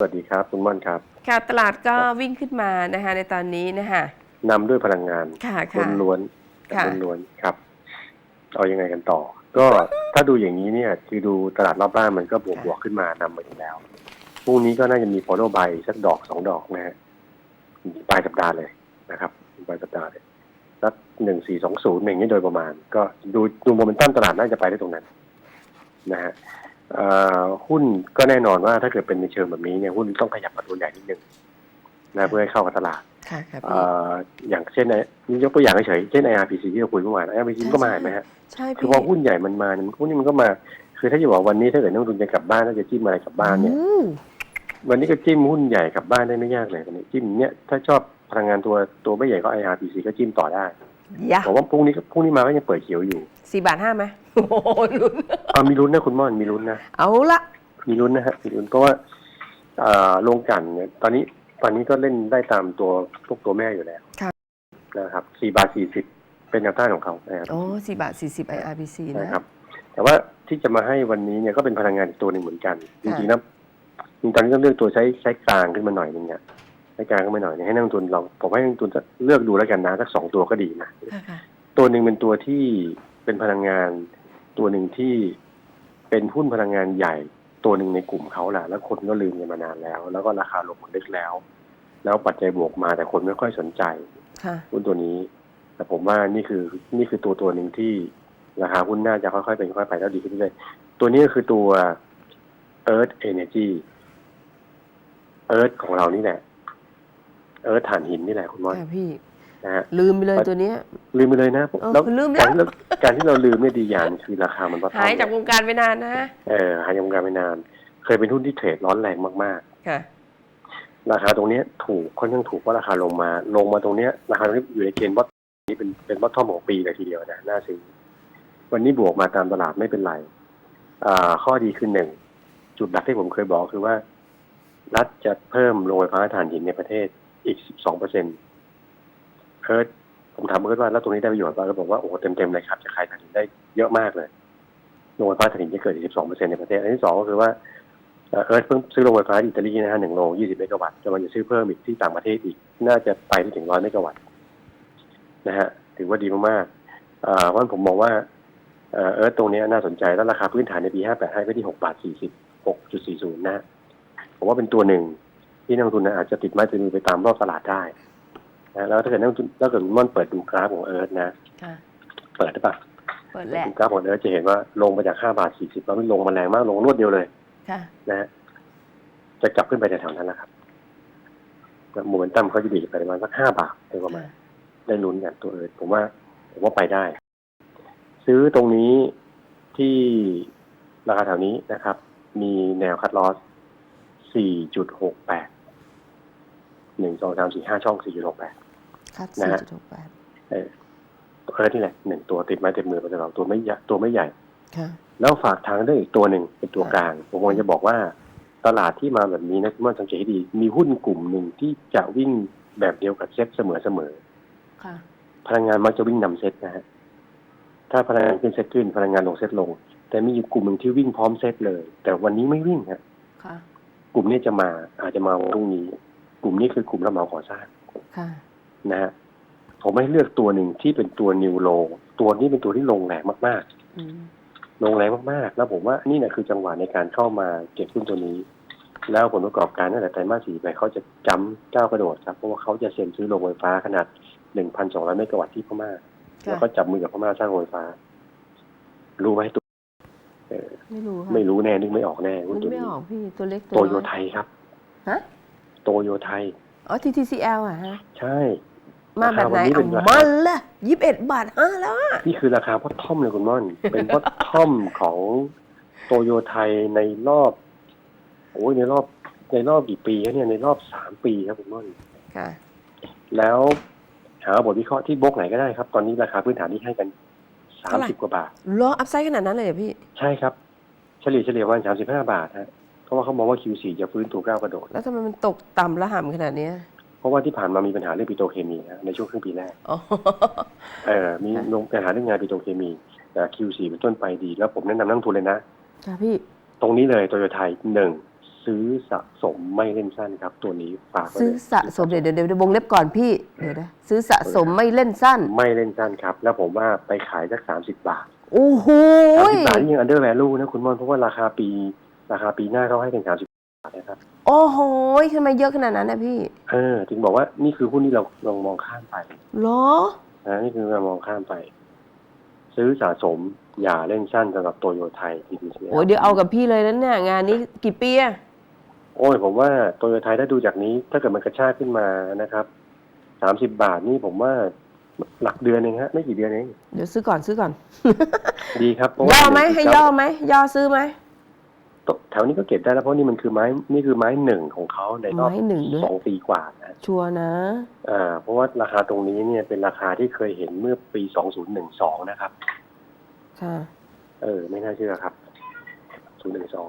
สวัสดีครับคุณม่อนครับ ค่ะตลาดก็วิ่งขึ้นมานะคะในตอนนี้นะคะนำด้วยพลังงานค่ะค่ะล้วนๆค่ะล้วนๆครับ เอายังไงกันต่อ ก็ถ้าดูอย่างนี้เนี่ยคือดูตลาดรอบบ้านมันก็บวกบวกขึ้นมานำมาอยู่แล้วพรุ่งนี้ก็น่าจะมี follow by สักดอกสองดอกนะฮะปลายสัปดาห์เลยนะครับปลายสัปดาห์เลยสักหนึ่งสี่สองศูนย์อย่างนี้โดยประมาณ ก็ดูดูโมเมนตัมตลาดน่าจะไปได้ตรงนั้น นะฮะเอ่อ หุ้นก็แน่นอนว่าถ้าเกิดเป็นในเชิงแบบนี้เนี่ยหุ้นต้องขยับมาตัวใหญ่นิดนึงนะเพื่อให้เข้ากับตลาดค่ะค่ะเอ่พี่ออย่างเช่นไอ้นี่ยกตัวอย่างเฉยๆเช่น IRPC ที่เราคุยเมื่อวาน IRPC ก็มาเห็นไหมฮะใช่คือพี่พอหุ้นใหญ่มันมาเนี่ยหุ้นนี้มันก็มา คือถ้าจะบอกวันนี้ถ้าเกิดนักลงทุนจะกลับบ้านถ้าจะจิ้มอะไรกลับบ้านเนี่ยอืมวันนี้ก็จิ้มหุ้นใหญ่กลับบ้านได้ไม่ยากเลยวันนี้จิ้มเนี่ยถ้าชอบพลังงานตัวตัวไม่ใหญ่ก็ IRPC ก็จิ้มต่อได้ยะผมว่าพรุ่งนี้ก็พรุ่งนี้มาก็ยังเปิดเขียวอยู่สี่บาทห้าไหม โอ้โหลุ้นเอามีลุ้นนะคุณม่อนมีลุ้นนะเอาละมีลุ้นนะฮะมีลุ้นเพราะว่าเอ่อลงกลันเนี่ยตอนนี้ตอนนี้ก็เล่นได้ตามตัวพวกตัวแม่อยู่แล้วนะครับสี่บาทสี่สิบเป็นแนวต้านของเขานะครับโอ้สี่บาทสี่สิบ IRBC นะนะครับ แต่ว่าที่จะมาให้วันนี้เนี่ยก็เป็นพลังงานอีกตัวหนึ่งเหมือนกันจริงๆนะจริงๆตอนนี้ต้องเลือกตัวใช้ใช้กลางขึ้นมาหน่อยนึงเนี่ยใช้กลางขึ้นมาหน่อยเนี่ยให้นักลงทุนลองผมให้นักลงทุนเลือกดูแล้วกันนะสักสองตัวก็ดีนะค่ะค่ะตัวหนึ่งเป็นตัวที่เป็นพลังงาน ตัวหนึ่งที่เป็นหุ้นพลังงานใหญ่ตัวหนึ่งในกลุ่มเขาแหละแล้วคนก็ลืมกันมานานแล้ว แล้วก็ราคาลงมาลึกแล้ว แล้วปัจจัยบวกมาแต่คนไม่ค่อยสนใจค่ะหุ้นตัวนี้ แต่ผมว่านี่คือนี่คือตัวตัวหนึ่งที่ราคาหุ้นน่าจะค่อยๆเป็นค่อยๆไปแล้วดีขึ้นเรื่อยๆตัวนี้ก็คือตัว Earth Energy Earth ของเรานี่แหละ Earth ถ่านหินนี่แหละคุณมอนค่ะพี่ นะฮะลืมไปเลยตัวเนี้ย ลืมไปเลยนะเออแล้วลืมแล้กาวรที่เราการที่เราลืมเนี่ยดีอย่างคือราคามันลดหายจากวงการไปนานนะเออหายจากวงการไปนาน เคยเป็นหุ้นที่เทรดร้อนแรงมากค่ะ ๆ ราคาตรงเนี้ยถูกค่อนข้างถูกเพราะราคาลงมา ลงมาตรงเนี้ยราคาตรงนี้อยู่ในเกณฑ์บอทนี้เป็นเป็นบอททอมของปีเลยทีเดียวนะน่าซื้อวันนี้บวกมาตามตลาดไม่เป็นไรอ่าข้อดีคือหนึ่งจุดหลักที่ผมเคยบอกคือว่า รัฐจะเพิ่มโรงไฟฟ้าถ่านหินในประเทศอีก 12เปอร์เซ็นต์ เอิร์ธผมถามเอิร์ธว่าแล้วตรงนี้ได้ประโยชน์ป่ะแล้วบอกว่าโอ้โหเต็มๆเลยครับจะขายถ่านหินได้เยอะมากเลยโรงไฟฟ้าถ่านหินจะเกิดอีก12เปอร์เซ็นต์ในประเทศ อันที่สองก็คือว่าเอิร์ธเพิ่งซื้อโรงไฟฟ้าอิตาลีนะฮะหนึ่งโรงยี่สิบเมกะวัตต์กำลังจะซื้อเพิ่มอีกที่ต่างประเทศอีก น่าจะไปถึงร้อยเมกะวัตต์นะฮะถือว่าดีมากๆอ่าเพราะฉะนั้นผมมองว่าเอิร์ธตรงนี้น่าสนใจแล้วราคาพื้นฐานในปี 58 ให้ไปที่ 6 บาท 40 6.40 นะผมว่าเป็นตัวหนึ่งที่นักลงทุนอาจจะติดไม้ติดมือไปตามรอบตลาดได้ นะแล้วถ้าเกิดนักลงทุนถ้าเกิดคุณม่อนเปิดดูกราฟของเอิร์ธนะค่ะเปิดได้ปะเปิดแหละดูกราฟของเอิร์ธจะเห็นว่าลงมาจาก5บาท40แล้วลงมาแรงมากลงรวดเดียวเลยค่ะนะฮะจะกลับขึ้นไปในแถวนั้นแหละครับโมเมนตัมเขาจะดีดไปประมาณสัก5บาทโดยประมาณได้ลุ้นกันตัวเอิร์ธผมว่าผมว่าไปได้ ซื้อตรงนี้ที่ราคาแถวนี้นะครับ มีแนวคัดลอส 4.68หนึ่งสองสามสี่ห้าช่อง 4.68 คัดนะสี่ฮะจุดหกแปดเออตัวเอิร์ธนี่แหละหนึ่งตัวติดไม้ติดมือไปตลอดตัวไม่ใหญ่ตัวไม่ใหญ่ค่ะแล้วฝากทางด้วยอีกตัวหนึ่งเป็นตัวค่ะกลาง ผมกำลังจะบอกว่า ตลาดที่มาแบบนี้นะคุณว่าสังเกตให้ดี มีหุ้นกลุ่มหนึ่งที่จะวิ่งแบบเดียวกับเซ็ตเสมอเสมอๆค่ะพลังงานมักจะวิ่งนำเซตนะฮะถ้าพลังงานขึ้นเซตขึ้นพลังงานลงเซตลง แต่มีอยู่กลุ่มหนึ่งที่วิ่งพร้อมเซตเลย แต่วันนี้ไม่วิ่งฮะค่ะกลุ่มนี้จะมาอาจจะมาวันพรุ่งนี้ กลุ่มนี้คือกลุ่มรับเหมาก่อสร้างค่ะ นะฮะผมให้เลือกตัวหนึ่งที่เป็นตัวนิวโล ตัวนี้เป็นตัวที่ลงแรงมากอืมๆลงแรงมากๆ แล้วผมว่านี่แหละคือจังหวะในการเข้ามาเก็บหุ้นตัวนี้ แล้วผลประกอบการตั้งแต่ไตรมาสสี่ไปเขาจะจำก้าวกระโดดครับ เพราะว่าเขาจะเซ็นซื้อโรงไฟฟ้าขนาด1,200เมกะวัตต์ที่พม่าค่ะแล้วก็จับมือกับพม่าสร้างโรงไฟฟ้า รู้ไหมตัวเออไม่รู้ค่ะไม่รู้แน่นึกไม่ออกแน่มัหุ้นนตัวไม่นี้ออกพี่ตัวเล็กตัวโตโยน้อยไทยครับฮะโตโยไทย อ๋อ TTCL อะฮะ ใช่ มาแบบไหนราคาวันนี้เป็เอานราคา มันละยี่สิบเอ็ดบาทห้าแล้วอะนี่คือราคาพอทอมเลยคุณม่อน เป็นพอทอมของโตโยไทยในรอบ โอ้ยในรอบในรอบกี่ปีครับเนี่ยในรอบสามปีครับคุณม่อน ค่ะ แล้วหาบทวิเคราะห์ที่บล็อกไหนก็ได้ครับ ตอนนี้ราคาพื้นฐานที่ให้กันสามเท่าไหร่ สิบกว่าบาทรออัพไซด์ขนาดนั้นเลยเหรอพี่ ใช่ครับ เฉลี่ยเฉลี่ยวันสามสิบห้าบาทฮะ เพราะว่าเขามองว่า Q4 จะฟื้นตัวก้าวกระโดด แล้วทำไมมันตกต่ำระห่ำขนาดเนี้ยเพราะว่าที่ผ่านมามีปัญหาเรื่องปิโตรเคมีนะในช่วงครึ่งปีแรกอ๋อเออมีค่ะลงปัญหาเรื่องงานปิโตรเคมีแต่ Q4 เป็นต้นไปดี แล้วผมแนะนำนักลงทุนเลยนะ ค่ะพี่ ตรงนี้เลยโตโยไทยหนึ่งซื้อสะสมไม่เล่นสั้นครับ ตัวนี้ฝากไว้ซื้อเลยสะสมเดี๋ยวเดี๋ยวเดี๋ยววงเล็บก่อนพี่เดี๋ยวนะซื้อสะสมไม่เล่นสั้น ไม่เล่นสั้นครับ แล้วผมว่าไปขายสักสามสิบบาทโอ้โห สามสิบบาทนี่ยังอันเดอร์แวลูนะคุณมอนเพราะว่าราคาปี ราคาปีหน้าเขาให้เป็นสามสิบบาทนะครับ โอ้โหทำไมเยอะขนาดนั้นนะพี่เออถึงบอกว่านี่คือหุ้นที่เราลองมองข้ามไปเหรอนะนี่คือเรามองข้ามไป ซื้อสะสมอย่าเล่นสั้นสำหรับโตโยไทยทีดีโอ้ยเดี๋ยวเอากับพี่เลยนั้นเนี่ยงานนี้กี่ปีอะโอ้ยผมว่าโตโยไทยถ้าดูจากนี้ ถ้าเกิดมันกระชากขึ้นมานะครับสามสิบบาทนี่ผมว่าหลักเดือนเองฮะไม่กี่เดือนเอง เดี๋ยวซื้อก่อนซื้อก่อน ดีครับเพราะย่ว่าอไหมให้ย่อไหมย่อซื้อไหม แถวนี้ก็เก็บได้แล้วเพราะนี่มันคือไม้นี่คือไม้หนึ่งของเขาในรอบไม้หนึ่งด้วย สองปีกว่านะชัวร์นะ อ่าเพราะว่าราคาตรงนี้เนี่ยเป็นราคาที่เคยเห็นเมื่อปีสองศูนย์หนึ่งสองนะครับ ค่ะ เออ ไม่น่าเชื่อครับศูนย์หนึ่งสอง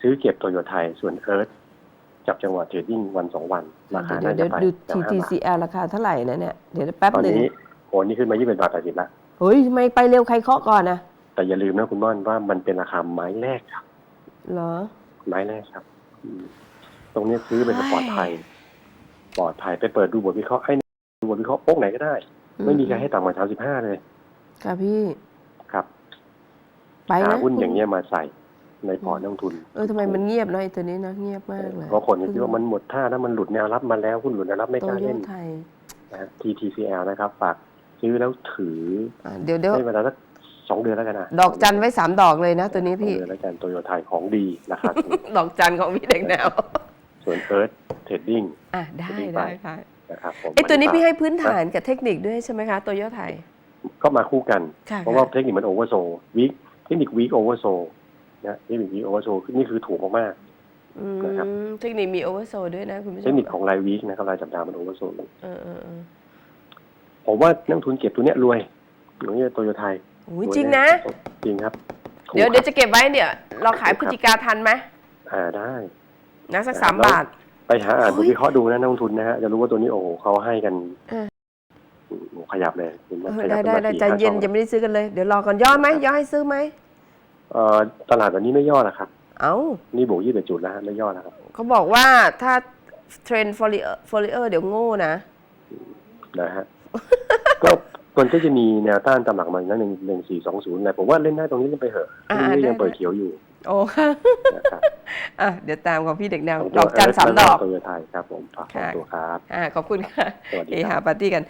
ซื้อเก็บโตโยไทยส่วนเอิร์ธจับจังหวะเทรดดิ้งวันสองวัน ราคาเดี๋ยน่าวจะเดี๋ยวไปดูแถวห้าบาท TTCL ราคาเท่าไหร่นะเนี่ย เดี๋ยวแป๊บตอนหนึ่งนี้โอ้นี่ขึ้นมายี่สิบาทแปดสิบละเฮ้ยทำไมไปเร็วใครเคาะก่อนนะแต่อย่าลืมนะคุณม่อนว่ามันเป็นราคาไม้แรกครับ เหรอ ไม้แรกครับอืมตรงเนี้ยซื้อเป็นปลอดภัย ปลอดภัยไปเปิดดูบทวิเคราะห์ไอ้นี่ดูบทวิเคราะห์โป๊กไหนก็ได้ ไม่มีใครให้ต่ำกว่าสามสิบห้าเลยค่ะพี่ครับไปหานะหุ้นอย่างเงี้ยมาใส่ในพอร์ตนักลงทุน เออทำไมมันเงียบเนาะไอ้ตัวนี้เนาะเงียบมากเลยเพราะคนก็คิดว่ามันหมดท่าแล้วมันหลุดแนวรับมาแล้วหุ้นหลุดแนวรับไม่โตกล้าโยเล่นไทยนะฮะ TTCL นะครับ ฝากซื้อแล้วถืออะเดี๋ยวเดี๋ยว ให้เวลาสัก สองเดือนแล้วกันนะดอกจันไว้สามดอกเลยนะ ตัวนี้สองพี่เดือนแล้วกันโตโยไทยของดีราคาถูกดอกจันของพี่เด็กแนว ส่วนเอิร์ธเทรดดิ้งอะได้ตัวนี้ไปได้ค่ะนะครับผมไอ้ตัวนี้พี่ฝากให้พื้นฐานกับเทคนิคด้วยใช่ไหมคะโตโยไทยก็มาคู่กันค่ะเพราะว่าเทคนิคมันโอเวอร์โซวีคเทคนิควีคโอเวอร์โซนะเทคนิควีคโอเวอร์โซนี่คือถูกมากอืมนะครับเทคนิคมีโอเวอร์โซด้วยนะคุณผู้ชๆมเทคนิคของรายวีคนะครับรายสัปดาห์มันโอเวอร์โซเออเออเออผมว่านักลงทุนเก็บตัวเนี้ยรวยอย่างเงี้ยโตโยไทย โอ้ยจริงนะ จริงครับถูกเดี๋ยวครับเดี๋ยวจะเก็บไว้เนี่ยเราขายพฤศจิกาทันไหมอ่าได้นะสักครับสามแล้วบาท ไปหาอ่านบเฮ้ทยวิเคราะห์ดูนะนักลงทุนนะฮะจะรู้ว่าตัวนี้โอ้โหเขาให้กันเออโอ้โหขยับเลยเห็นไหมเออขยัได้บได้ขึ้นมาได้ใจสี่เย็นห้าสองยังไม่ได้ซื้อกันเลย เดี๋ยวรอก่อนย่อไหมย่อให้ซื้อไหมเอ่อตลาดวันนี้ไม่ย่อแล้วครับ เอ้านี่บวกยี่สิบจุดแล้วฮะไม่ย่อแล้วครับเขาบอกว่าถ้าเทรนฟอลิเออร์ฟอลิเออร์เดี๋ยวโง่นะนะฮะก็ คนก็จะมีแนวต้านตามหลักมันนะหนึ่งหนึ่งสี่สองศูนย์แหละผมว่าเล่นได้ตรงนี้เล่นไปเหอะอ่าพรุ่งนี้ได้ยังเปิดได้เขียวอยู่ โอ้ค่ะนะครับอะเดี๋ยวตามของพี่เด็กแนวของดอกจันเร์ธสามดอกโตโยไทยครับผมฝากขอบค่ะตัวครับอ่าขอบคุณค่ะสวัสดีเอคหารับปาร์ตี้กัน